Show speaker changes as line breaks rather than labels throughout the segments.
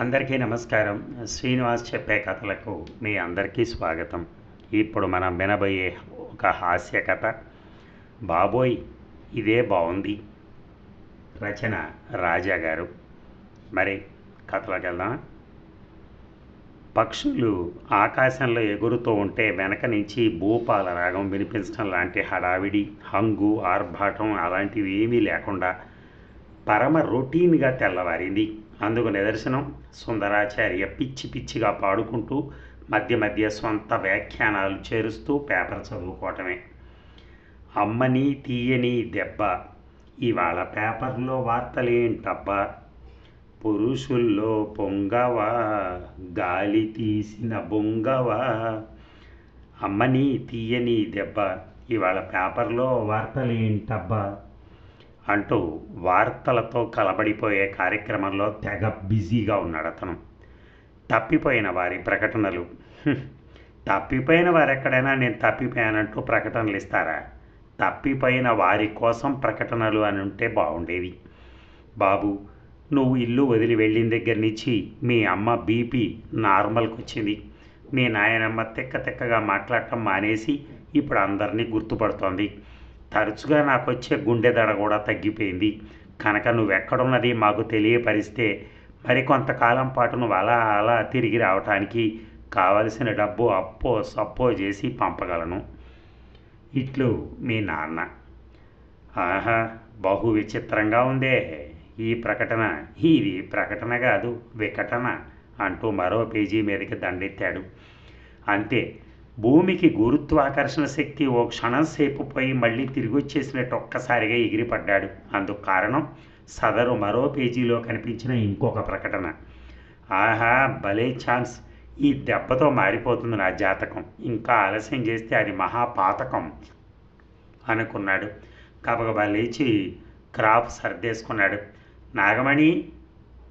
అందరికీ నమస్కారం. శ్రీనివాస్ చెప్పే కథలకు మీ అందరికీ స్వాగతం. ఇప్పుడు మనం వినబోయే ఒక హాస్య కథ. బాబోయ్ ఇదే బాగుంది రచన రాజా గారు. మరి కథలోకి వెళ్దాం పక్షులు ఆకాశంలో ఎగురుతూ ఉంటే వెనక నుంచి భూపాల రాగం వినిపించడం లాంటి హడావిడి హంగు ఆర్భాటం అలాంటివి ఏమీ లేకుండా పరమ రొటీన్గా తెల్లవారింది. అందుకు నిదర్శనం సుందరాచార్య పిచ్చి పిచ్చిగా పాడుకుంటూ మధ్య మధ్య సొంత వ్యాఖ్యానాలు చేరుస్తూ పేపర్ చదువుకోవటమే. అమ్మని తీయని దెబ్బ ఇవాళ పేపర్లో వార్తలేంటబ్బా? పురుషుల్లో పొంగవా గాలి తీసిన బొంగవా? అమ్మని తీయని దెబ్బ ఇవాళ పేపర్లో వార్తలేంటబ్బా? అంటూ వార్తలతో కలబడిపోయే కార్యక్రమంలో తెగ బిజీగా ఉన్నాడు అతను. తప్పిపోయిన వారి ప్రకటనలు. తప్పిపోయిన వారు ఎక్కడైనా నేను తప్పిపోయానంటూ ప్రకటనలు ఇస్తారా? తప్పిపోయిన వారి కోసం ప్రకటనలు అని ఉంటే బాగుండేవి. బాబు నువ్వు ఇల్లు వదిలి వెళ్ళిన దగ్గర నుంచి మీ అమ్మ బీపీ నార్మల్కి వచ్చింది. మీ నాయనమ్మ తిక్క తిక్కగా మాట్లాడటం మానేసి ఇప్పుడు అందరినీ గుర్తుపడుతోంది. తరచుగా నాకు వచ్చే గుండె దడ కూడా తగ్గిపోయింది. కనుక నువ్వెక్కడున్నది మాకు తెలియపరిస్తే మరి కొంతకాలం పాటు నువ్వు అలా అలా తిరిగి రావటానికి కావలసిన డబ్బు అప్పో సప్పో చేసి పంపగలను. ఇట్లు మీ నాన్న. ఆహా బహు విచిత్రంగా ఉందే. ఈ ప్రకటన ఇది ప్రకటన కాదు వికటన అంటూ మరో పేజీ మీదకి దండెత్తాడు. అంతే భూమికి గురుత్వాకర్షణ శక్తి ఓ క్షణం సేపు పోయి మళ్ళీ తిరిగి వచ్చేసినట్టు ఒక్కసారిగా ఎగిరిపడ్డాడు. అందుకు కారణం సదరు మరో పేజీలో కనిపించిన ఇంకొక ప్రకటన. ఆహా భలే ఛాన్స్. ఈ దెబ్బతో మారిపోతుంది నా జాతకం. ఇంకా ఆలస్యం చేస్తే అది మహాపాతకం అనుకున్నాడు. గబగబా లేచి క్రాప్ సర్దేసుకున్నాడు. నాగమణి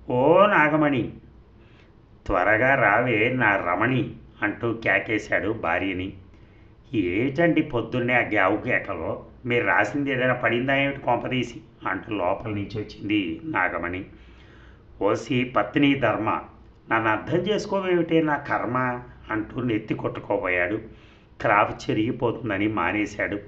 ఓ నాగమణి త్వరగా రావే నా రమణి. అంటూ కేకేశాడు భార్యని. ఏటండి పొద్దున్నే ఆ గ్యావు కేకలో. మీరు రాసింది ఏదైనా పడిందా ఏమిటి కొంపదీసి? అంటూ లోపల నుంచి వచ్చింది నాగమణి. ఓసి పత్ని ధర్మ నన్ను అర్థం చేసుకోవేమిటే నా కర్మ? అంటూ నెత్తి కొట్టుకోబోయాడు. క్రాఫ్ చెరిగిపోతుందని మానేశాడు.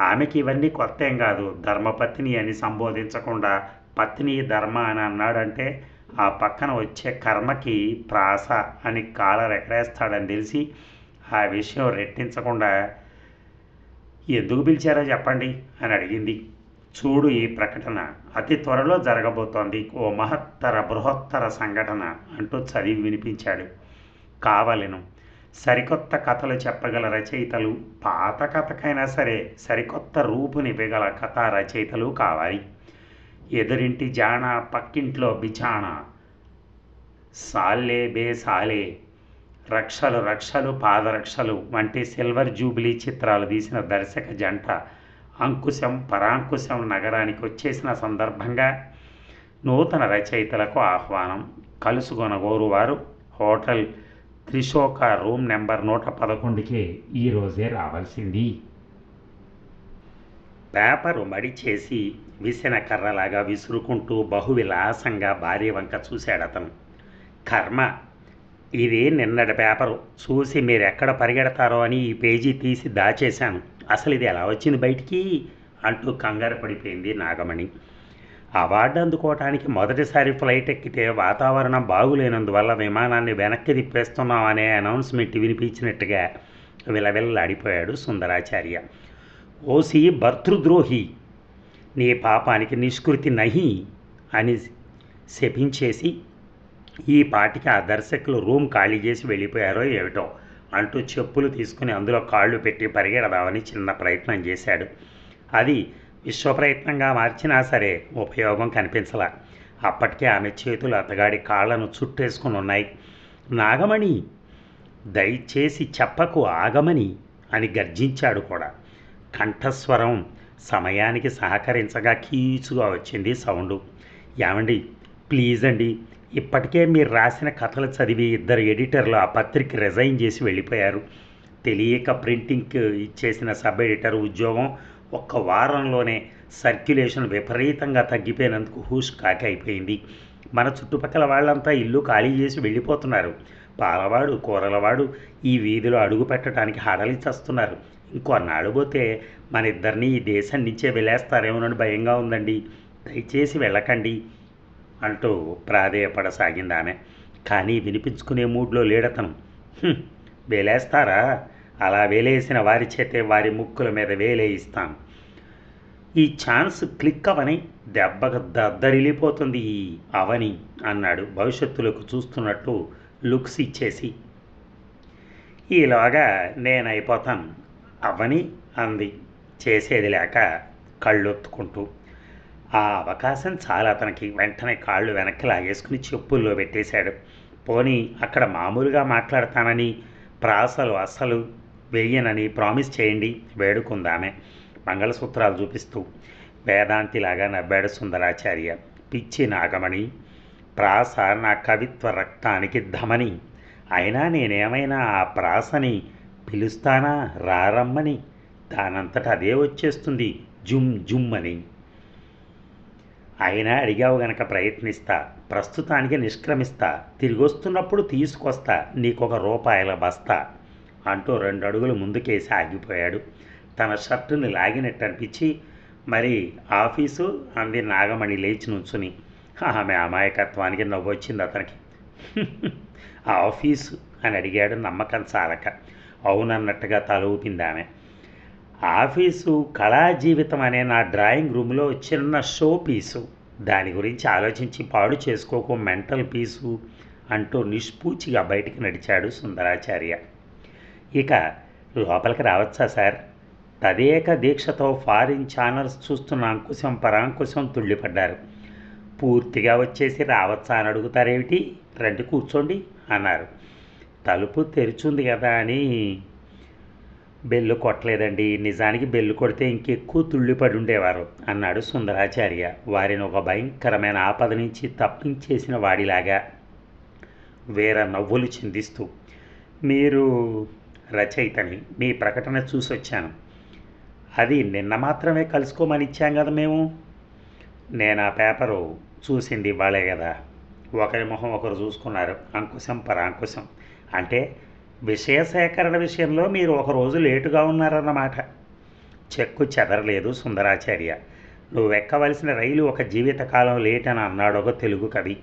ఆమెకి ఇవన్నీ కొత్త ఏం కాదు. ధర్మపత్ని అని సంబోధించకుండా పత్ని ధర్మ అని అన్నాడంటే ఆ పక్కన వచ్చే కర్మకి ప్రాస అని కాలర్ ఎక్కడేస్తాడని తెలిసి ఆ విషయం రెట్టించకుండా ఎందుకు పిలిచారో చెప్పండి అని అడిగింది. చూడు ఈ ప్రకటన అతి త్వరలో జరగబోతోంది. ఓ మహత్తర బృహత్తర సంఘటన అంటూ చదివి వినిపించాడు. కావలను. సరికొత్త కథలు చెప్పగల రచయితలు పాత కథకైనా సరే సరికొత్త రూపునివ్వగల కథా రచయితలు కావాలి. ఎదురింటి జాణ పక్కింట్లో బిచాణ సాలే బే సాలే రక్షలు రక్షలు పాదరక్షలు వంటి సిల్వర్ జూబిలీ చిత్రాలు తీసిన దర్శక జంట అంకుశం పరాంకుశం నగరానికి వచ్చేసిన సందర్భంగా నూతన రచయితలకు ఆహ్వానం. కలుసుకొనగోరువారు హోటల్ త్రిశోక రూమ్ నెంబర్ నూట పదకొండుకి ఈరోజే రావాల్సింది. పేపరు మడిచేసి విసిన కర్రలాగా విసురుకుంటూ బహువిలాసంగా భార్య వంక చూశాడతను. కర్మ ఇది నిన్నటి పేపరు. చూసి మీరు ఎక్కడ పరిగెడతారో అని ఈ పేజీ తీసి దాచేశాను. అసలు ఇది ఎలా వచ్చింది బయటికి? అంటూ కంగారు పడిపోయింది నాగమణి. అవార్డు అందుకోవటానికి మొదటిసారి ఫ్లైట్ ఎక్కితే వాతావరణం బాగులేనందువల్ల విమానాన్ని వెనక్కి తిప్పేస్తున్నాం అనే అనౌన్స్మెంట్ వినిపించినట్టుగా విలవిల్లాడిపోయాడు సుందరాచార్య. ఓసి భర్తృద్రోహి నీ పాపానికి నిష్కృతి నహి అని శపించేసి ఈ పాటికి ఆ దర్శకులు రూమ్ ఖాళీ చేసి వెళ్ళిపోయారో ఏమిటో అంటూ చెప్పులు తీసుకుని అందులో కాళ్ళు పెట్టి పరిగెడదామని చిన్న ప్రయత్నం చేశాడు. అది విశ్వప్రయత్నంగా మార్చినా సరే ఉపయోగం కనిపించలా. అప్పటికే ఆమె చేతులు అతగాడి కాళ్ళను చుట్టేసుకుని ఉన్నాయి. నాగమణి దయచేసి చెప్పకు ఆగమని అని గర్జించాడు కూడా. కంఠస్వరం సమయానికి సహకరించగా కీచుగా వచ్చింది సౌండు. ఏమండి? ప్లీజ్ అండి. ఇప్పటికే మీరు రాసిన కథలు చదివి ఇద్దరు ఎడిటర్లు ఆ పత్రిక రిజైన్ చేసి వెళ్ళిపోయారు. తెలియక ప్రింటింగ్కి ఇచ్చేసిన సబ్ ఎడిటర్ ఉద్యోగం ఒక్క వారంలోనే సర్క్యులేషన్ విపరీతంగా తగ్గిపోయినందుకు హూష్ కాకి అయిపోయింది మన చుట్టుపక్కల వాళ్ళంతా ఇల్లు ఖాళీ చేసి వెళ్ళిపోతున్నారు. పాలవాడు కూరలవాడు ఈ వీధిలో అడుగు పెట్టడానికి హడలిచేస్తున్నారు. ఇంకొన్నాళ్ళు పోతే మన ఇద్దరిని ఈ దేశం నుంచే వెళ్ళేస్తారేమోనని భయంగా ఉందండి. దయచేసి వెళ్ళకండి అంటూ ప్రాధేయపడసాగింది ఆమె కానీ వినిపించుకునే మూడ్లో లేడతను. వేలేస్తారా? అలా వేలేసిన వారి చేతే వారి ముక్కుల మీద వేలేయిస్తాను ఈ ఛాన్స్ క్లిక్ అవని దెబ్బకు దద్దరిల్లిపోతుంది ఈ అవని అన్నాడు భవిష్యత్తులోకి చూస్తున్నట్టు లుక్స్ ఇచ్చేసి. ఈలోగా నేను అయిపోతాను అవని అంది. చేసేది లేక కళ్ళొత్తుకుంటూ ఆ అవకాశం చాలా అతనికి. వెంటనే కాళ్ళు వెనక్కి లాగేసుకుని చెప్పుల్లో పెట్టేశాడు. పోనీ అక్కడ మామూలుగా మాట్లాడతానని ప్రాసలు అస్సలు వెయ్యనని ప్రామిస్ చేయండి. వేడుకుందామే. మంగళసూత్రాలు చూపిస్తూ వేదాంతిలాగా నవ్వాడు సుందరాచార్య. పిచ్చి నాగమణి ప్రాస నా కవిత్వ రక్తానికి ధమని. అయినా నేనేమైనా ఆ ప్రాసని పిలుస్తానా? రారమ్మని. దానంతట అదే వచ్చేస్తుంది. జుమ్ జుమ్ అని. అయినా అడిగావు గనక ప్రయత్నిస్తా. ప్రస్తుతానికి నిష్క్రమిస్తా. తిరిగొస్తున్నప్పుడు తీసుకొస్తా. నీకొక రూపాయల బస్తా అంటూ రెండు అడుగులు ముందుకేసి ఆగిపోయాడు. తన షర్టుని లాగినట్టు అనిపించి మరి ఆఫీసు? అంది నాగమణి లేచి నుంచుని. ఆమె అమాయకత్వానికి నవ్వొచ్చింది అతనికి. ఆఫీసు? అని అడిగాడు నమ్మకం చాలక. అవునన్నట్టుగా తల ఊపింది ఆమె. ఆఫీసు కళా జీవితం అనే నా డ్రాయింగ్ రూమ్లో చిన్న షో పీసు. దాని గురించి ఆలోచించి పాడు చేసుకోకు మెంటల్ పీసు అంటూ నిష్పూచిగా బయటికి నడిచాడు సుందరాచార్య. ఇక లోపలికి రావచ్చా సార్? తదేక దీక్షతో ఫారిన్ ఛానల్స్ చూస్తున్న అంకుశం పరాంకుశం తుళ్ళిపడ్డారు. పూర్తిగా వచ్చేసి రావచ్చా అని అడుగుతారేమిటి? రండి కూర్చోండి అన్నారు. తలుపు తెరిచుంది కదా అని. బెల్లు కొట్టలేదండి. నిజానికి బెల్లు కొడితే ఇంకెక్కువ తుళ్ళిపడి ఉండేవారు అన్నాడు సుందరాచార్య. వారిని ఒక భయంకరమైన ఆపద నుంచి తప్పించేసిన వాడిలాగా. వేర నవ్వులు చిందిస్తూ మీరు రచయితని మీ ప్రకటన చూసి వచ్చాను. అది నిన్న మాత్రమే కలుసుకోమని ఇచ్చాం కదా మేము. నేను ఆ పేపరు చూసింది ఇవ్వాలే కదా. ఒకరి మొహం ఒకరు చూసుకున్నారు. అంకుశం పరాంకుశం. అంటే విషయ సేకరణ విషయంలో మీరు ఒకరోజు లేటుగా ఉన్నారన్నమాట. చెక్కు చెదరలేదు సుందరాచార్య. నువ్వు ఎక్కవలసిన రైలు ఒక జీవితకాలం లేట్ అని అన్నాడు ఒక తెలుగు కవి.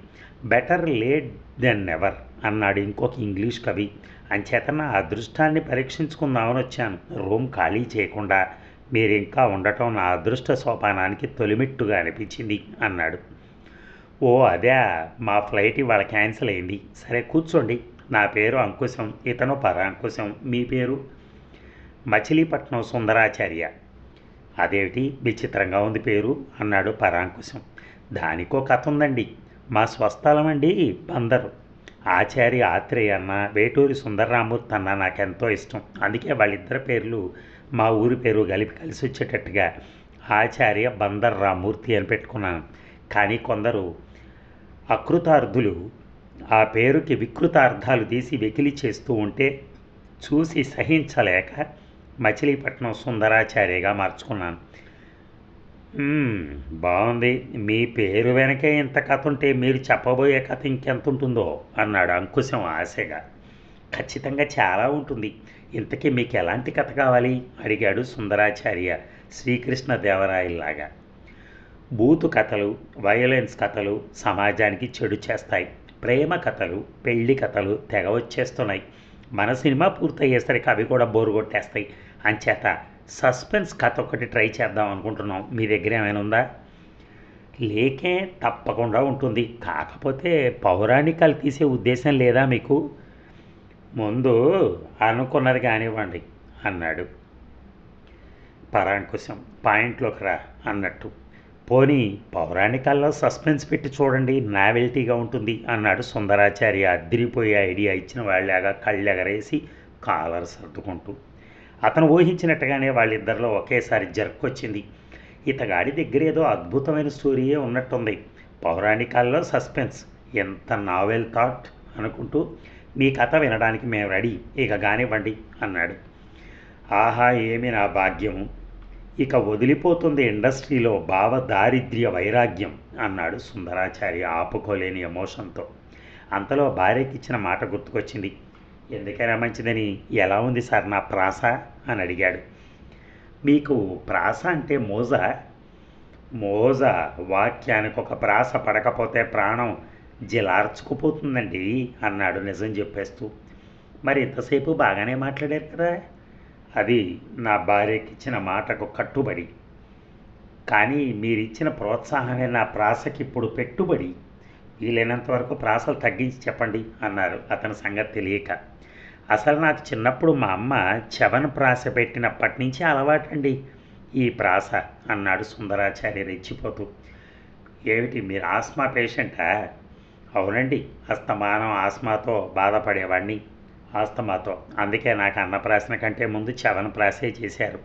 బెటర్ లేట్ దెన్ నెవర్ అన్నాడు ఇంకొక ఇంగ్లీష్ కవి. అంచేత నా అదృష్టాన్ని పరీక్షించుకుందామని వచ్చాను. రూమ్ ఖాళీ చేయకుండా మీరు ఇంకా ఉండటం నా అదృష్ట సోపానానికి తొలిమిట్టుగా అనిపించింది అన్నాడు. ఓ అదే మా ఫ్లైట్ ఇవాళ క్యాన్సిల్ అయింది. సరే కూర్చోండి. నా పేరు అంకుశం ఇతను పరాంకుశం. మీ పేరు? మచిలీపట్నం సుందరాచార్య. అదేమిటి? విచిత్రంగా ఉంది పేరు అన్నాడు పరాంకుశం. దానికో కథ ఉందండి మా స్వస్థలం అండి బందరు. ఆచార్య ఆత్రేయ అన్న వేటూరి సుందరరామూర్తి అన్న నాకెంతో ఇష్టం. అందుకే వాళ్ళిద్దరి పేర్లు మా ఊరి పేరు కలిపి కలిసి వచ్చేటట్టుగా ఆచార్య బందర్ రామూర్తి అని పెట్టుకున్నాను. కానీ కొందరు అకృతార్థులు ఆ పేరుకి వికృతార్థాలు తీసి వెకిలి చేస్తూ ఉంటే చూసి సహించలేక మచిలీపట్నం సుందరాచార్యగా మార్చుకున్నాను. బాగుంది మీ పేరు వెనకే ఇంత కథ ఉంటే మీరు చెప్పబోయే కథ ఇంకెంత ఉంటుందో అన్నాడు అంకుశం ఆశగా. ఖచ్చితంగా చాలా ఉంటుంది. ఇంతకీ మీకు ఎలాంటి కథ కావాలి? అడిగాడు సుందరాచార్య శ్రీకృష్ణదేవరాయల్లాగా. బూతు కథలు వయలెన్స్ కథలు సమాజానికి చెడు చేస్తాయి. ప్రేమ కథలు పెళ్ళి కథలు తెగ వచ్చేస్తున్నాయి. మన సినిమా పూర్తయ్యేసరికి అవి కూడా బోరు కొట్టేస్తాయి. అంచేత సస్పెన్స్ కథ ఒకటి ట్రై చేద్దాం అనుకుంటున్నాం. మీ దగ్గర ఏమైనా ఉందా? లేకే తప్పకుండా ఉంటుంది. కాకపోతే పౌరాణికాలు తీసే ఉద్దేశం లేదా మీకు? ముందు అనుకున్నది కానివ్వండి అన్నాడు. పరాంకుశం పాయింట్లోకి రా అన్నట్టు. పోనీ పౌరాణికాల్లో సస్పెన్స్ పెట్టి చూడండి నావెల్టీగా ఉంటుంది అన్నాడు సుందరాచార్య అద్దిరిపోయే ఐడియా ఇచ్చిన వాళ్ళగా కళ్ళెగరేసి కాలర్ సర్దుకుంటూ. అతను ఊహించినట్టుగానే వాళ్ళిద్దరిలో ఒకేసారి జరుక్కొచ్చింది ఇతగాడి దగ్గర ఏదో అద్భుతమైన స్టోరీయే ఉన్నట్టుంది. పౌరాణికాల్లో సస్పెన్స్ ఎంత నావెల్ థాట్ అనుకుంటూ మీ కథ వినడానికి మేము రెడీ ఇక కానివ్వండి అన్నాడు. ఆహా ఏమి నా భాగ్యము? ఇక వదిలిపోతుంది ఇండస్ట్రీలో భావ దారిద్ర్య వైరాగ్యం అన్నాడు సుందరాచారి ఆపుకోలేని ఎమోషన్తో. అంతలో భార్యకి ఇచ్చిన మాట గుర్తుకొచ్చింది. ఎందుకైనా మంచిదని? ఎలా ఉంది సార్ నా ప్రాస? అని అడిగాడు. మీకు ప్రాస అంటే మోజ? మోజ వాక్యానికి ఒక ప్రాస పడకపోతే ప్రాణం జిలార్చుకుపోతుందండి అన్నాడు నిజం చెప్పేస్తూ. మరి ఇంతసేపు బాగానే మాట్లాడారు కదా? అది నా భార్యకి ఇచ్చిన మాటకు కట్టుబడి. కానీ మీరిచ్చిన ప్రోత్సాహమే నా ప్రాసకి ఇప్పుడు పెట్టుబడి. వీలైనంత వరకు ప్రాసలు తగ్గించి చెప్పండి అన్నారు అతని సంగతి తెలియక. అసలు నాకు చిన్నప్పుడు మా అమ్మ చవన ప్రాస పెట్టినప్పటి నుంచి అలవాటండి. ఈ ప్రాస అన్నాడు సుందరాచార్య రెచ్చిపోతూ. ఏమిటి మీరు ఆస్మా పేషెంటా? అవునండి అస్తమానం ఆస్మాతో బాధపడేవాడిని ఆస్తమాతో. అందుకే నాకు అన్నప్రాసన కంటే ముందు చవన ప్రాసే చేశారు.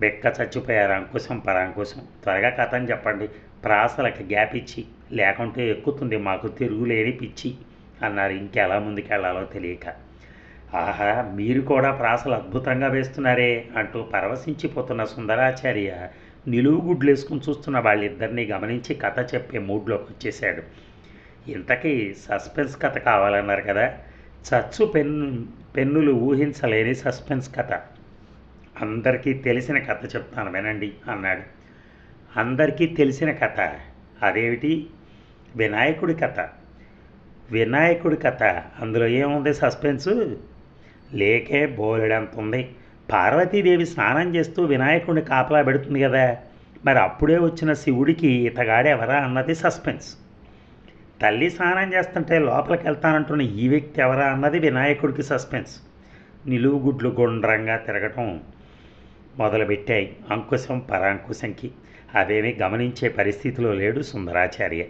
బెక్క చచ్చిపోయారు అంకుశం పరాంకుశం. త్వరగా కథని చెప్పండి. ప్రాసలకి గ్యాప్ ఇచ్చి లేకుంటే ఎక్కుతుంది మాకు తిరుగులేని పిచ్చి అన్నారు ఇంకెలా ముందుకెళ్ళాలో తెలియక. ఆహా మీరు కూడా ప్రాసలు అద్భుతంగా వేస్తున్నారే అంటూ పరవశించిపోతున్న సుందరాచార్య నిలువు గుడ్లు వేసుకుని చూస్తున్న వాళ్ళిద్దరినీ గమనించి కథ చెప్పే మూడ్లోకి వచ్చేసాడు ఇంతకీ సస్పెన్స్ కథ కావాలన్నారు కదా? చచ్చు పెన్ను పెన్నులు ఊహించలేని సస్పెన్స్ కథ. అందరికీ తెలిసిన కథ చెప్తాను వినండి అన్నాడు. అందరికీ తెలిసిన కథ అదేమిటి? వినాయకుడి కథ. వినాయకుడి కథ. అందులో ఏముంది సస్పెన్సు? లేకే బోలెడంత ఉంది పార్వతీదేవి స్నానం చేస్తూ వినాయకుడిని కాపలా పెడుతుంది కదా. మరి అప్పుడే వచ్చిన శివుడికి ఇతగాడెవరా అన్నది సస్పెన్స్. తల్లి స్నానం చేస్తుంటే లోపలికి వెళ్తానంటున్న ఈ వ్యక్తి ఎవరా అన్నది వినాయకుడికి సస్పెన్స్. నిలువుగుడ్లు గుండ్రంగా తిరగటం మొదలుపెట్టాయి. అంకుశం పరాంకుశంకి. అవేమీ గమనించే పరిస్థితిలో లేడు సుందరాచార్య.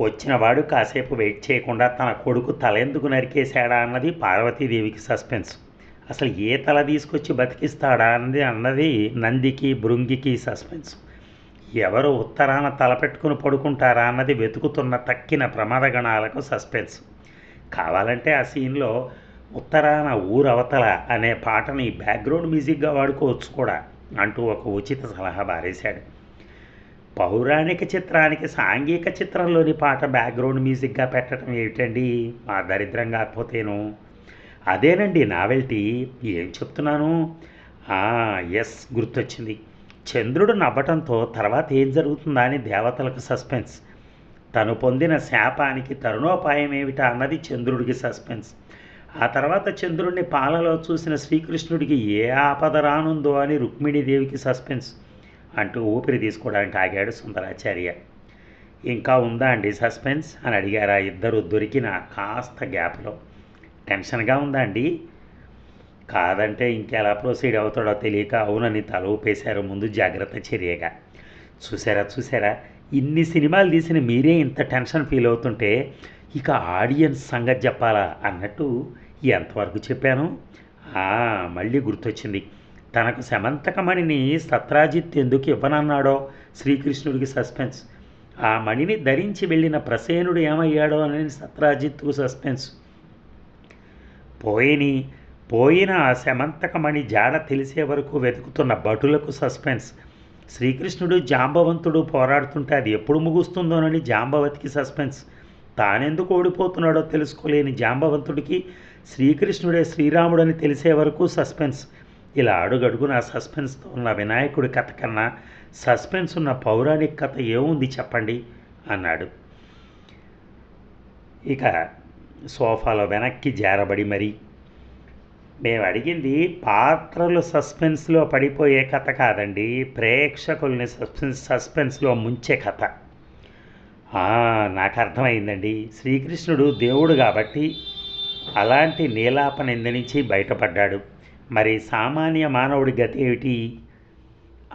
వచ్చినవాడు కాసేపు వెయిట్ చేయకుండా తన కొడుకు తల ఎందుకు నరికేశాడా అన్నది పార్వతీదేవికి సస్పెన్స్. అసలు ఏ తల తీసుకొచ్చి బతికిస్తాడా అన్నది అన్నది నందికి భృంగికి సస్పెన్స్. ఎవరు ఉత్తరాన తలపెట్టుకుని పడుకుంటారా అన్నది వెతుకుతున్న తక్కిన ప్రమాదగణాలకు సస్పెన్స్. కావాలంటే ఆ సీన్లో ఉత్తరాన ఊరవతల అనే పాటని బ్యాక్గ్రౌండ్ మ్యూజిక్గా వాడుకోవచ్చు కూడా అంటూ ఒక ఉచిత సలహా బారేశాడు. పౌరాణిక చిత్రానికి సాంఘిక చిత్రంలోని పాట బ్యాక్గ్రౌండ్ మ్యూజిక్గా పెట్టడం ఏమిటండి? మా దరిద్రం కాకపోతేను అదేనండి నావెల్టీ. ఏం చెప్తున్నాను? ఎస్ గుర్తొచ్చింది. చంద్రుడు నవ్వటంతో తర్వాత ఏం జరుగుతుందా అని దేవతలకు సస్పెన్స్. తను పొందిన శాపానికి తరుణోపాయం ఏమిటా అన్నది చంద్రుడికి సస్పెన్స్. ఆ తర్వాత చంద్రుడిని పాలలో చూసిన శ్రీకృష్ణుడికి ఏ ఆపద రానుందో అని రుక్మిణీదేవికి సస్పెన్స్ అంటూ ఊపిరి తీసుకోవడానికి ఆగాడు సుందరాచార్య. ఇంకా ఉందా అండి సస్పెన్స్? అని అడిగారు ఆ ఇద్దరు దొరికిన కాస్త గ్యాప్లో. టెన్షన్గా ఉందా అండి? కాదంటే ఇంకెలా ప్రొసీడ్ అవుతాడో తెలియక అవునని తల ఊపేశారు ముందు జాగ్రత్త చర్యగా. చూసారా చూసారా ఇన్ని సినిమాలు తీసిన మీరే ఇంత టెన్షన్ ఫీల్ అవుతుంటే ఇక ఆడియన్స్ సంగతి చెప్పాలా అన్నట్టు ఎంతవరకు చెప్పాను? ఆ, మళ్ళీ గుర్తొచ్చింది. తనకు శమంతకమణిని సత్రాజిత్ ఎందుకు ఇవ్వనన్నాడో శ్రీకృష్ణుడికి సస్పెన్స్. ఆ మణిని ధరించి వెళ్ళిన ప్రసేనుడు ఏమయ్యాడో అని సత్రాజిత్కు సస్పెన్స్. పోయిని పోయిన ఆ శమంతకమణి జాడ తెలిసే వరకు వెతుకుతున్న భటులకు సస్పెన్స్. శ్రీకృష్ణుడు జాంబవంతుడు పోరాడుతుంటే అది ఎప్పుడు ముగుస్తుందోనని జాంబవతికి సస్పెన్స్. తానెందుకు ఓడిపోతున్నాడో తెలుసుకోలేని జాంబవంతుడికి శ్రీకృష్ణుడే శ్రీరాముడని తెలిసే వరకు సస్పెన్స్. ఇలా అడుగడుగున సస్పెన్స్తో ఉన్న వినాయకుడి కథ కన్నా సస్పెన్స్ ఉన్న పౌరాణిక కథ ఏముంది చెప్పండి అన్నాడు. ఇక సోఫాలో వెనక్కి జారబడి మరి మేము అడిగింది పాత్రలు సస్పెన్స్లో పడిపోయే కథ కాదండి. ప్రేక్షకుల్ని సస్పెన్స్ సస్పెన్స్లో ముంచే కథ. నాకు అర్థమైందండి శ్రీకృష్ణుడు దేవుడు కాబట్టి అలాంటి నీలాపన నుంచి బయటపడ్డాడు. మరి సామాన్య మానవుడి గతి ఏమిటి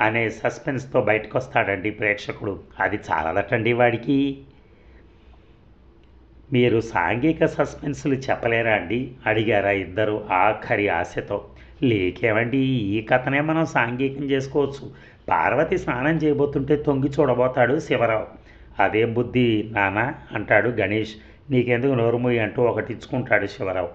అనే సస్పెన్స్తో బయటకు వస్తాడండి ప్రేక్షకుడు. అది చాలదటండి వాడికి. మీరు సాంఘిక సస్పెన్స్లు చెప్పలేరా అండి? అడిగారా ఇద్దరు ఆఖరి ఆశతో. లేకేమండి ఈ కథనే మనం సాంఘికం చేసుకోవచ్చు. పార్వతి స్నానం చేయబోతుంటే తొంగి చూడబోతాడు శివరావు. అదేం బుద్ధి నానా? అంటాడు గణేష్. నీకెందుకు నోరుమూయి అంటూ ఒకటిచ్చుకుంటాడు శివరావు.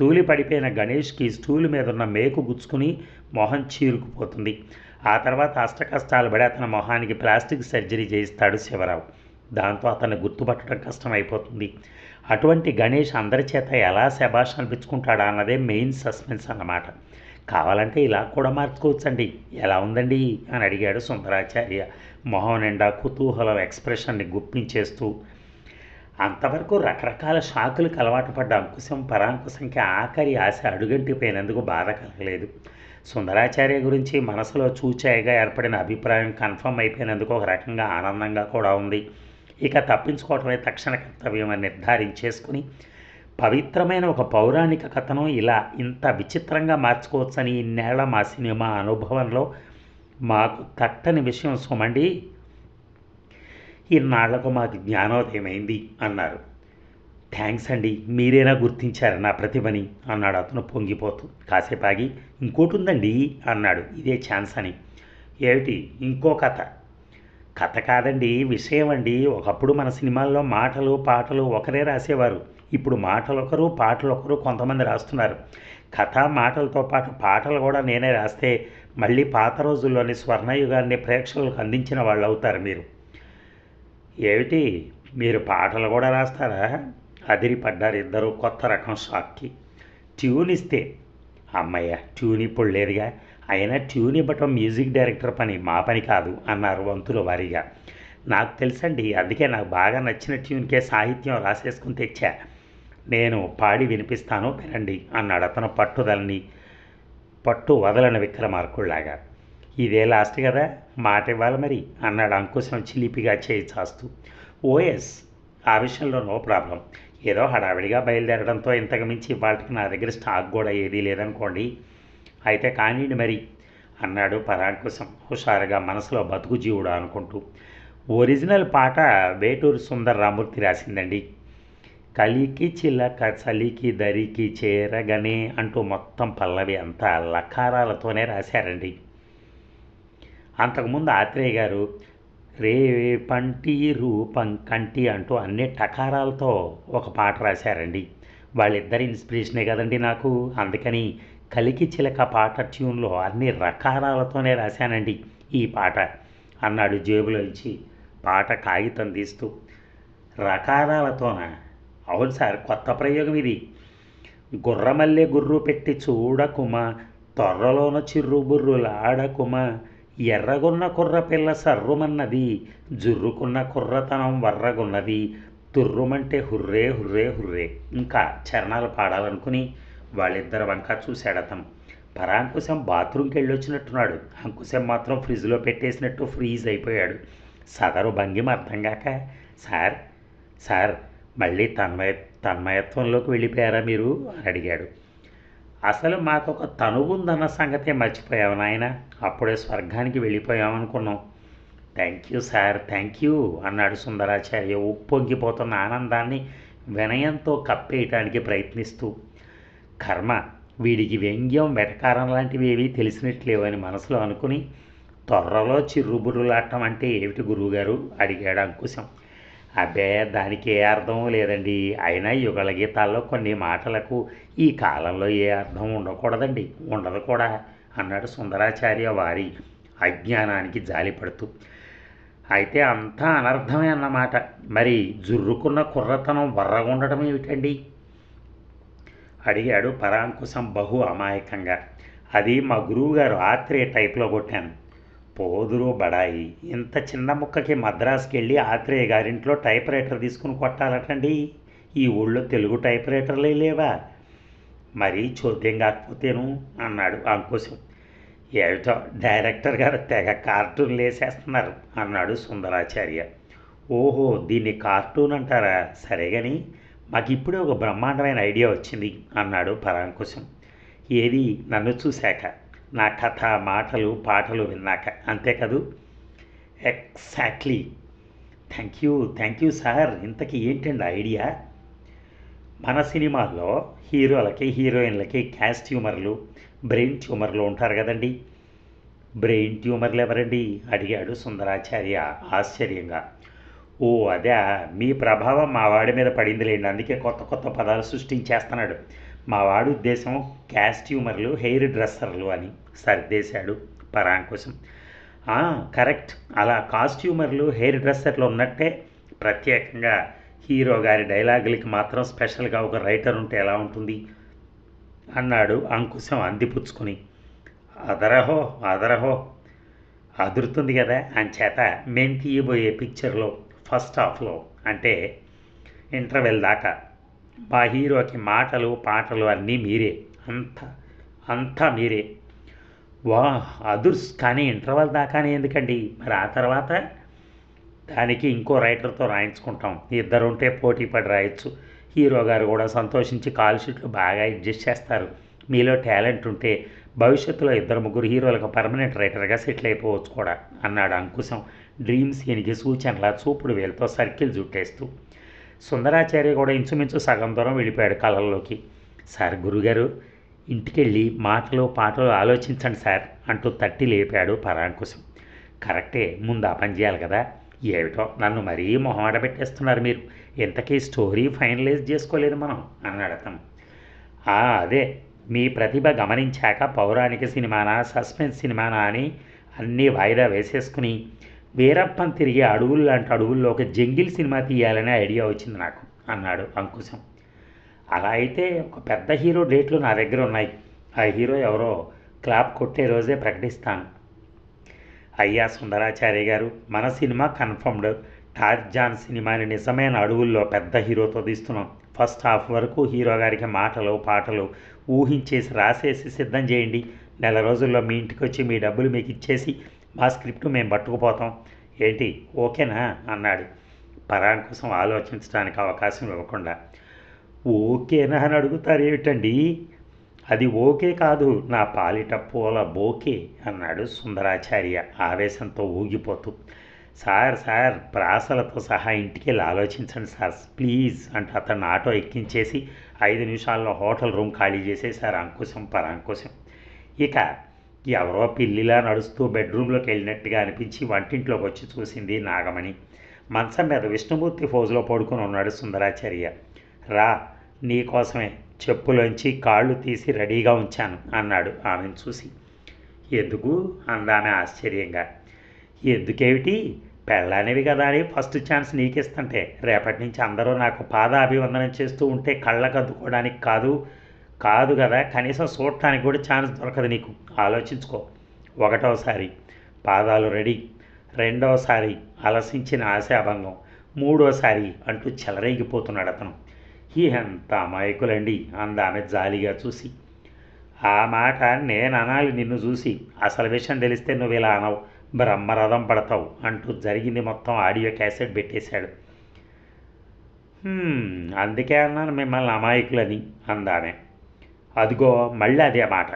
తూలి పడిపోయిన గణేష్కి స్టూల్ మీద ఉన్న మేకు గుచ్చుకుని మొహం చీరుకుపోతుంది. ఆ తర్వాత అష్టకష్టాలు పడి అతని మొహానికి ప్లాస్టిక్ సర్జరీ చేయిస్తాడు శివరావు. దాంతో అతన్ని గుర్తుపట్టడం కష్టమైపోతుంది. అటువంటి గణేష్ అందరి చేత ఎలా శబాష్ అనిపించుకుంటాడా అన్నదే మెయిన్ సస్పెన్స్ అన్నమాట. కావాలంటే ఇలా కూడా మార్చుకోవచ్చండి. ఎలా ఉందండి? అని అడిగాడు సుందరాచార్య. మొహం నిండా కుతూహలం ఎక్స్ప్రెషన్ని గుప్పించేస్తూ. అంతవరకు రకరకాల షాకులకు అలవాటు పడ్డ అంకుశం పరాంకుశంకి ఆఖరి ఆశ అడుగంటిపోయినందుకు బాధ కలగలేదు. సుందరాచార్య గురించి మనసులో చూచాయిగా ఏర్పడిన అభిప్రాయం కన్ఫర్మ్ అయిపోయినందుకు ఒక రకంగా ఆనందంగా కూడా ఉంది. ఇక తప్పించుకోవటమే తక్షణ కర్తవ్యం అని నిర్ధారించేసుకుని పవిత్రమైన ఒక పౌరాణిక కథను ఇలా ఇంత విచిత్రంగా మార్చుకోవచ్చని ఇన్నేళ్ళ మా సినిమా అనుభవంలో మాకు తట్టని విషయం సుమండి. ఇన్నాళ్ళకు మాకు జ్ఞానోదయమైంది అన్నారు. థ్యాంక్స్ అండి మీరేనా గుర్తించారు నా ప్రతిభని అన్నాడు అతను పొంగిపోతూ. కాసేపాగి ఇంకోటి ఉందండి అన్నాడు ఇదే ఛాన్స్ అని. ఏమిటి ఇంకో కథ. కథ కాదండి విషయం అండి. ఒకప్పుడు మన సినిమాల్లో మాటలు పాటలు ఒకరే రాసేవారు. ఇప్పుడు మాటలు ఒకరు పాటలు ఒకరు కొంతమంది రాస్తున్నారు. కథ మాటలతో పాటు పాటలు కూడా నేనే రాస్తే మళ్ళీ పాత రోజుల్లోని స్వర్ణయుగాన్ని ప్రేక్షకులకు అందించిన వాళ్ళు అవుతారు మీరు. ఏమిటి? మీరు పాటలు కూడా రాస్తారా? అదిరిపడ్డారు ఇద్దరు కొత్త రకం షాక్కి. ట్యూన్ ఇస్తే. అమ్మయ్య ట్యూన్ ఇప్పుడు లేదుగా. అయినా ట్యూన్ ఇవ్వటం మ్యూజిక్ డైరెక్టర్ పని మా పని కాదు అన్నారు వంతుల వారీగా. నాకు తెలుసండి అందుకే నాకు బాగా నచ్చిన ట్యూన్కే సాహిత్యం రాసేసుకుని తెచ్చా. నేను పాడి వినిపిస్తాను వినండి అన్నాడు అతను పట్టుదలని పట్టు వదలని విక్రమార్కుల్లాగా. ఇదే లాస్ట్ కదా మాట ఇవ్వాలి మరి అన్నాడు అంకుశం చిలిపిగా చేయి చాస్తూ. ఓఎస్ ఆ విషయంలో నో ప్రాబ్లం. ఏదో హడావిడిగా బయలుదేరడంతో ఇంతకు మించి వాటికి నా దగ్గర స్టాక్ కూడా ఏదీ లేదనుకోండి. అయితే కానివ్వండి మరి అన్నాడు పరాంకుశం హుషారుగా మనసులో బతుకు జీవుడు అనుకుంటూ. ఒరిజినల్ పాట వేటూరు సుందర రామూర్తి రాసిందండి. కలికి చిలక చలికి దరికి చేరగనే అంటూ మొత్తం పల్లవి అంతా లకారాలతోనే రాశారండి. అంతకుముందు ఆత్రేయ గారు రే పంటి రూపం కంటి అంటూ అన్ని టకారాలతో ఒక పాట రాశారండి. వాళ్ళిద్దరి ఇన్స్పిరేషనే కదండి నాకు. అందుకని కలికి చిలక పాట ట్యూన్లో అన్ని రకారాలతోనే రాశానండి ఈ పాట. అన్నాడు జేబులో ఇచ్చి పాట కాగితం తీస్తూ. రకారాలతోన? అవును సార్ కొత్త ప్రయోగం ఇది. గుర్రమల్లె గుర్రు పెట్టి చూడకుమా తొర్రలోన చిర్రు బుర్రులాడకుమా ఎర్రగున్న కుర్ర పిల్ల సర్రుమన్నది జుర్రుకున్న కుర్రతనం వర్రగున్నది తుర్రుమంటే హుర్రే హుర్రే హుర్రే. ఇంకా చరణాలు పాడాలనుకుని వాళ్ళిద్దరు వంక చూశాడు అతను పరాంకుశం బాత్రూమ్కి వెళ్ళి వచ్చినట్టున్నాడు అంకుశం మాత్రం ఫ్రిడ్జ్లో పెట్టేసినట్టు ఫ్రీజ్ అయిపోయాడు. సదరు భంగిమ అర్థం కాక సార్ సార్ మళ్ళీ తన్మయ తన్మయత్వంలోకి వెళ్ళిపోయారా మీరు? అని అడిగాడు. అసలు మాకు ఒక తనువు ఉందన్న సంగతే మర్చిపోయావు నాయన. అప్పుడే స్వర్గానికి వెళ్ళిపోయామనుకున్నాం. Thank you sir thank you అన్నాడు సుందరాచార్య ఉప్పొంగిపోతున్న ఆనందాన్ని వినయంతో కప్పేయటానికి ప్రయత్నిస్తూ. కర్మ. వీడికి వ్యంగ్యం వెటకారం లాంటివి ఏవి తెలిసినట్లేవు అని మనసులో అనుకుని త్వరలో చిర్రుబుర్రులాటం అంటే ఏమిటి గురువుగారు? అడిగాడు అంకుశం. అబ్బే దానికి ఏ అర్థం లేదండి. అయినా యుగల గీతాల్లో కొన్ని మాటలకు ఈ కాలంలో ఏ అర్థం ఉండకూడదండి. ఉండదు కూడా అన్నాడు సుందరాచార్య వారి అజ్ఞానానికి జాలిపడుతూ. అయితే అంతా అనర్థమే అన్నమాట. మరి జుర్రుకున్న కుర్రతనం వర్రగుండటం ఏమిటండి? అడిగాడు పరాంకుశం బహు అమాయకంగా. అది మా గురువుగారు ఆత్రేయ టైప్లో కొట్టాను. పోదురు బడాయి ఇంత చిన్న ముక్కకి మద్రాసుకి వెళ్ళి ఆత్రేయ గారింట్లో టైప్ రైటర్ తీసుకుని కొట్టాలటండి. ఈ ఊళ్ళో తెలుగు టైప్ రైటర్లే లేవా? మరీ చోద్యం కాకపోతేను అన్నాడు అంకుశం. ఏమిటో డైరెక్టర్ గారు తెగ కార్టూన్లు వేసేస్తున్నారు అన్నాడు సుందరాచార్య. ఓహో దీన్ని కార్టూన్ అంటారా? సరే కానీ మాకు ఇప్పుడే ఒక బ్రహ్మాండమైన ఐడియా వచ్చింది అన్నాడు పరాంకుశం ఏది? నన్ను చూశాక. నా కథ మాటలు పాటలు విన్నాక. అంతే కదూ? Exactly. Thank you thank you sir. ఇంతకీ ఏంటండి ఐడియా? మన సినిమాల్లో హీరోలకి హీరోయిన్లకి క్యాష్ ట్యూమర్లు బ్రెయిన్ ట్యూమర్లు ఉంటారు కదండి. బ్రెయిన్ ట్యూమర్లు ఎవరండి? అడిగాడు సుందరాచార్య ఆశ్చర్యంగా. ఓ అదే మీ ప్రభావం మా వాడి మీద పడిందిలేండి. అందుకే కొత్త కొత్త పదాలు సృష్టించేస్తున్నాడు. మా వాడు ఉద్దేశం క్యాస్ట్యూమర్లు హెయిర్ డ్రెస్సర్లు అని. సర్దేశాడు పరాం కోసం. కరెక్ట్. అలా కాస్ట్యూమర్లు హెయిర్ డ్రెస్సర్లు ఉన్నట్టే ప్రత్యేకంగా హీరో గారి డైలాగులకి మాత్రం స్పెషల్గా ఒక రైటర్ ఉంటే ఎలా ఉంటుంది? అన్నాడు అంకుశం అందిపుచ్చుకొని. అదరహో అదరహో. అదురుతుంది కదా అంచేత మేము తీయబోయే పిక్చర్లో ఫస్ట్ హాఫ్లో అంటే ఇంటర్వెల్ దాకా. మా హీరోకి మాటలు పాటలు అన్నీ మీరే. అంతా అంతా మీరే. వా అదుర్స్ కానీ ఇంటర్వెల్ దాకానే ఎందుకండి? మరి ఆ తర్వాత దానికి ఇంకో రైటర్తో రాయించుకుంటాం. ఇద్దరు ఉంటే పోటీ పడి రాయొచ్చు. హీరో గారు కూడా సంతోషించి కాల్ షీట్లు బాగా అడ్జస్ట్ చేస్తారు. మీలో టాలెంట్ ఉంటే భవిష్యత్తులో ఇద్దరు ముగ్గురు హీరోలకు పర్మనెంట్ రైటర్గా సెటిల్ అయిపోవచ్చు కూడా అన్నాడు అంకుశం. డ్రీమ్స్ ఎనిగి సూచనల చూపుడు వేలతో సర్కిల్ చుట్టేస్తూ సుందరాచార్య కూడా ఇంచుమించు సగం దూరం వెళ్ళిపోయాడు కళ్ళల్లోకి. సార్ గురుగారు ఇంటికెళ్ళి మాటలు పాటలు ఆలోచించండి సార్ అంటూ తట్టి లేపాడు పరాంకుశం. కరెక్టే ముందు ఆ పని చేయాలి కదా. ఏమిటో నన్ను మరీ మొహమాట పెట్టేస్తున్నారు మీరు. ఇంతకీ స్టోరీ ఫైనలైజ్ చేసుకోలేదు మనం అన్నాడు అతను. "ఆ, అదే. మీ ప్రతిభ గమనించాక పౌరాణిక సినిమానా సస్పెన్స్ సినిమానా అని అన్నీ వాయిదా వేసేసుకుని వీరప్పన్ తిరిగే అడుగులు లాంటి అడవుల్లో ఒక జంగిల్ సినిమా తీయాలనే ఐడియా వచ్చింది నాకు అన్నాడు అంకుశం. అలా అయితే ఒక పెద్ద హీరో డేట్లు నా దగ్గర ఉన్నాయి. ఆ హీరో ఎవరో క్లాప్ కొట్టే రోజే ప్రకటిస్తాను. అయ్యా సుందరాచార్య గారు మన సినిమా కన్ఫర్మ్డ్. టార్జాన్ సినిమాని నిజమైన అడవుల్లో పెద్ద హీరోతో తీస్తున్నాం. ఫస్ట్ హాఫ్ వరకు హీరో గారికి మాటలు పాటలు ఊహించేసి రాసేసి సిద్ధం చేయండి. నెల రోజుల్లో మీ ఇంటికి వచ్చి మీ డబ్బులు మీకు ఇచ్చేసి మా స్క్రిప్ట్ మేము పట్టుకుపోతాం. ఏంటి? ఓకేనా? అన్నాడు. పరాన్ కోసం ఆలోచించడానికి అవకాశం ఇవ్వకుండా. ఓకేనా? అని అడుగుతారు. ఏమిటండి? అది ఓకే కాదు. నా పాలిట పూల బోకే అన్నాడు సుందరాచార్య ఆవేశంతో ఊగిపోతూ. సార్ సార్ ప్రాసలతో సహా ఇంటికి వెళ్ళి ఆలోచించండి సార్. ప్లీజ్ అంటే అతను ఆటో ఎక్కించేసి ఐదు నిమిషాల్లో హోటల్ రూమ్ ఖాళీ చేసేసారు అంకుశం పరాంకుశం ఇక ఎవరో పిల్లిలా నడుస్తూ బెడ్రూమ్లోకి వెళ్ళినట్టుగా అనిపించి వంటింట్లోకి వచ్చి చూసింది నాగమణి. మంచం మీద విష్ణుమూర్తి ఫోజులో పడుకుని ఉన్నాడు సుందరాచార్య. రా నీకోసమే చెప్పులోంచి కాళ్ళు తీసి రెడీగా ఉంచాను అన్నాడు ఆమెను చూసి. ఎందుకు? అందామె ఆశ్చర్యంగా. ఎందుకేమిటి? పెళ్ళానివి కదా అని ఫస్ట్ ఛాన్స్ నీకిస్తుంటే రేపటి నుంచి అందరూ నాకు పాదాభివందనం చేస్తూ ఉంటే కళ్ళకు అద్దుకోవడానికి కాదు కాదు కదా కనీసం చూడటానికి కూడా ఛాన్స్ దొరకదు నీకు. ఆలోచించుకో. ఒకటోసారి పాదాలు రెడీ. రెండోసారి అలసించిన ఆశాభంగం. మూడోసారి అంటూ చెలరేగిపోతున్నాడు అతను. ఎంత అమాయకులండి అందామె జాలిగా చూసి. ఆ మాట నేను అనాలి నిన్ను చూసి. అసలు విషయం తెలిస్తే నువ్వు ఇలా అనవు. బ్రహ్మరథం పడతావు అంటూ జరిగింది మొత్తం ఆడియో క్యాసెట్ పెట్టేశాడు. అందుకే అన్నాను మిమ్మల్ని అమాయకులని అందామే. అదిగో మళ్ళీ అదే మాట.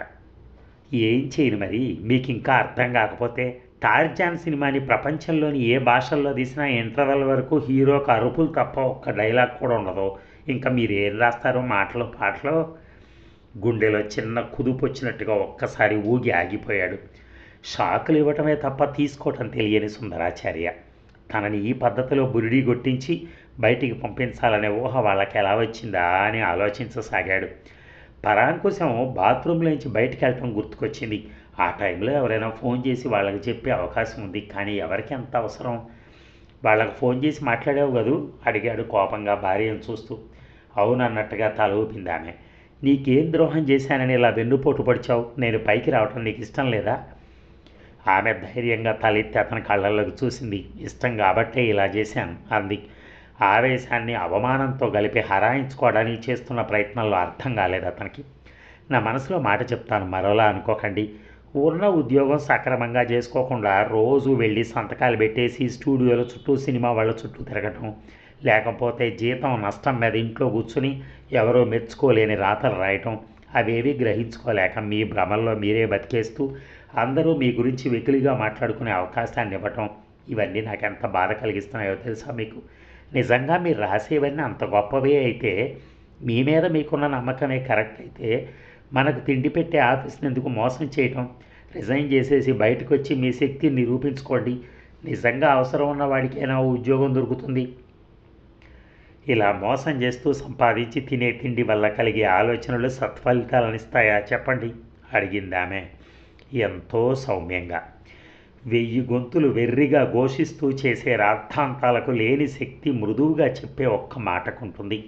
ఏం చేయను మరి? మీకు ఇంకా అర్థం కాకపోతే టార్జాన్ సినిమాని ప్రపంచంలోని ఏ భాషల్లో తీసినా ఇంటర్వెల్ వరకు హీరోకి అరుపులు తప్ప ఒక్క డైలాగ్ కూడా ఉండదు. ఇంకా మీరు ఏం రాస్తారో మాటలు పాటలు? గుండెలో చిన్న కుదుపు వచ్చినట్టుగా ఒక్కసారి ఊగి ఆగిపోయాడు. షాకులు ఇవ్వటమే తప్ప తీసుకోవటం తెలియని సుందరాచార్య. తనని ఈ పద్ధతిలో బురిడి కొట్టించి బయటికి పంపించాలనే ఊహ వాళ్ళకి ఎలా వచ్చిందా అని ఆలోచించసాగాడు. పరాంకుశం బాత్రూంలోంచి బయటికి వెళ్ళటం గుర్తుకొచ్చింది. ఆ టైంలో ఎవరైనా ఫోన్ చేసి వాళ్ళకి చెప్పే అవకాశం ఉంది. కానీ ఎవరికి ఎంత అవసరం? వాళ్ళకి ఫోన్ చేసి మాట్లాడావు కదూ? అడిగాడు కోపంగా భార్యను చూస్తూ. అవునన్నట్టుగా తల ఊపింది ఆమె. నీకేం ద్రోహం చేశానని ఇలా వెన్నుపోటు పడిచావు? నేను పైకి రావటం నీకు ఇష్టం లేదా? ఆమె ధైర్యంగా తలెత్తి అతని కళ్ళల్లోకి చూసింది. ఇష్టం కాబట్టే ఇలా చేశాను అంది. ఆవేశాన్ని అవమానంతో కలిపి హరాయించుకోవడానికి చేస్తున్న ప్రయత్నంలో అర్థం కాలేదు అతనికి. నా మనసులో మాట చెప్తాను మరోలా అనుకోకండి. ఉన్న ఉద్యోగం సక్రమంగా చేసుకోకుండా రోజు వెళ్ళి సంతకాలు పెట్టేసి స్టూడియోల చుట్టూ సినిమా వాళ్ళ చుట్టూ తిరగటం లేకపోతే జీతం నష్టం మీద ఇంట్లో కూర్చుని ఎవరో మెచ్చుకోలేని రాతలు రాయటం అవేవి గ్రహించుకోలేక మీ భ్రమల్లో మీరే బతికేస్తూ అందరూ మీ గురించి వెకిలిగా మాట్లాడుకునే అవకాశాన్ని ఇవ్వటం ఇవన్నీ నాకు ఎంత బాధ కలిగిస్తున్నాయో తెలుసా మీకు? నిజంగా మీరు రాసేవన్నీ అంత గొప్పవే అయితే మీ మీద మీకున్న నమ్మకమే కరెక్ట్ అయితే మనకు తిండి పెట్టే ఆఫీస్ని ఎందుకు మోసం చేయటం? రిజైన్ చేసేసి బయటకు వచ్చి మీ శక్తిని నిరూపించుకోండి. నిజంగా అవసరం ఉన్న వాడికైనా ఉద్యోగం దొరుకుతుంది. ఇలా మోసం చేస్తూ సంపాదించి తినే తిండి వల్ల కలిగే ఆలోచనలు సత్ఫలితాలనిస్తాయా చెప్పండి? అడిగింది ఆమె ఎంతో సౌమ్యంగా. వెయ్యి గొంతులు వెర్రిగా ఘోషిస్తూ చేసే రాద్ధాంతాలకు లేని శక్తి మృదువుగా చెప్పే ఒక్క మాటకుంటుంది.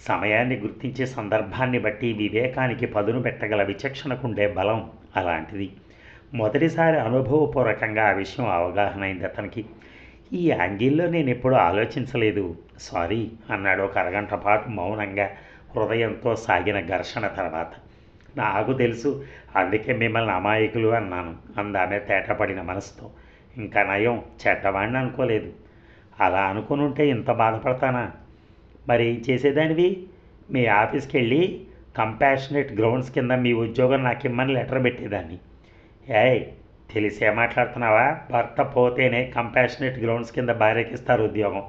సమయాన్ని గుర్తించే సందర్భాన్ని బట్టి వివేకానికి పదును పెట్టగల విచక్షణకుండే బలం అలాంటిది. మొదటిసారి అనుభవపూర్వకంగా ఆ విషయం అవగాహన అయింది అతనికి. ఈ యాంగిల్లో నేను ఎప్పుడూ ఆలోచించలేదు. సారీ అన్నాడు ఒక అరగంట పాటు మౌనంగా హృదయంతో సాగిన ఘర్షణ తర్వాత. నాకు తెలుసు. అందుకే మిమ్మల్ని అమాయకులు అన్నాను. అందామె తేటపడిన మనసుతో. ఇంకా నయం చెడ్డవాణ్ణి అనుకోలేదు. అలా అనుకుని ఉంటే ఇంత బాధపడతానా? మరి ఏం చేసేదానివి? మీ ఆఫీస్కి వెళ్ళి కంపాషనేట్ గ్రౌండ్స్ కింద మీ ఉద్యోగం నాకు ఇమ్మని లెటర్ పెట్టేదాన్ని. ఏయ్ తెలిసే మాట్లాడుతున్నావా? భర్త పోతేనే కంపాషనేట్ గ్రౌండ్స్ కింద భార్యకిస్తారు ఉద్యోగం.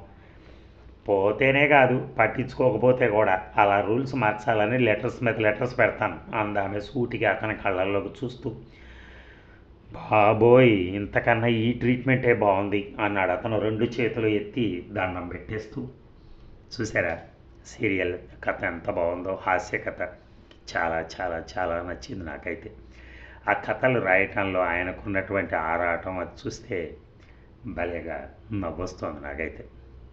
పోతేనే కాదు పట్టించుకోకపోతే కూడా. అలా రూల్స్ మార్చాలని లెటర్స్ మీద లెటర్స్ పెడతాను. అందామె సూటిగా అతని కళ్ళల్లోకి చూస్తూ బాబోయ్ ఇంతకన్నా ఈ ట్రీట్మెంటే బాగుంది అన్నాడు అతను రెండు చేతులు ఎత్తి దండం పెట్టేస్తూ. చూసారా సీరియల్ కథ ఎంత బాగుందో హాస్య కథ. చాలా చాలా చాలా నచ్చింది నాకైతే. ఆ కథలు రాయటంలో ఆయనకున్నటువంటి ఆరాటం అది చూస్తే భలేగా నవ్వొస్తుంది నాకైతే.